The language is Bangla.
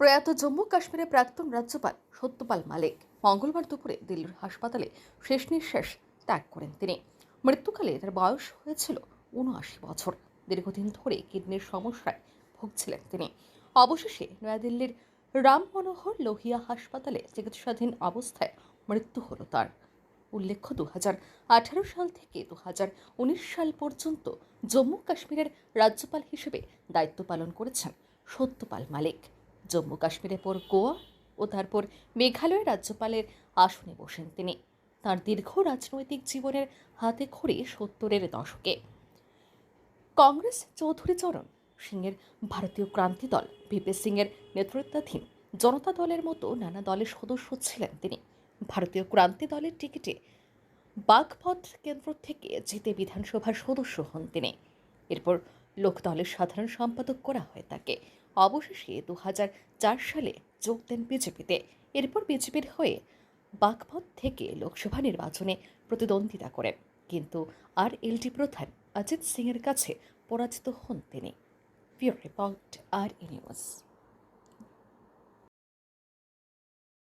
প্রয়াত জম্মু কাশ্মীরের প্রাক্তন রাজ্যপাল সত্যপাল মালিক মঙ্গলবার দুপুরে দিল্লির হাসপাতালে শেষ নিঃশ্বাস ত্যাগ করেন তিনি। মৃত্যুকালে তার বয়স হয়েছিল উনআশি বছর। দীর্ঘদিন ধরে কিডনির সমস্যায় ভুগছিলেন তিনি। অবশেষে নয়াদিল্লির রাম মনোহর লোহিয়া হাসপাতালে চিকিৎসাধীন অবস্থায় মৃত্যু হল তার। উল্লেখ্য দু আঠারো সাল থেকে দু উনিশ সাল পর্যন্ত জম্মু কাশ্মীরের রাজ্যপাল হিসেবে দায়িত্ব পালন করেছেন সত্যপাল মালিক। জম্মু কাশ্মীরের পর গোয়া ও তারপর মেঘালয়ের রাজ্যপালের আসনে বসেন তিনি। তার দীর্ঘ রাজনৈতিক জীবনের হাতে খড়ি সত্তরের দশকে। কংগ্রেস চৌধুরী চরণ সিংয়ের ভারতীয় ক্রান্তি দল, ভিপি সিংয়ের নেতৃত্বাধীন জনতা দলের মতো নানা দলের সদস্য ছিলেন তিনি। ভারতীয় ক্রান্তি দলের টিকিটে বাগপথ কেন্দ্র থেকে জিতে বিধানসভার সদস্য হন তিনি। এরপর লোকদলের সাধারণ সম্পাদক করা হয় তাকে। অবশেষে দু হাজার চার সালে যোগ দেন বিজেপিতে। এরপর বিজেপির হয়ে বাগপথ থেকে লোকসভা নির্বাচনে প্রতিদ্বন্দ্বিতা করেন। কিন্তু আর এলটি প্রধান অজিত সিংয়ের কাছে পরাজিত হন তিনি। রিপোর্ট আর নিউজ।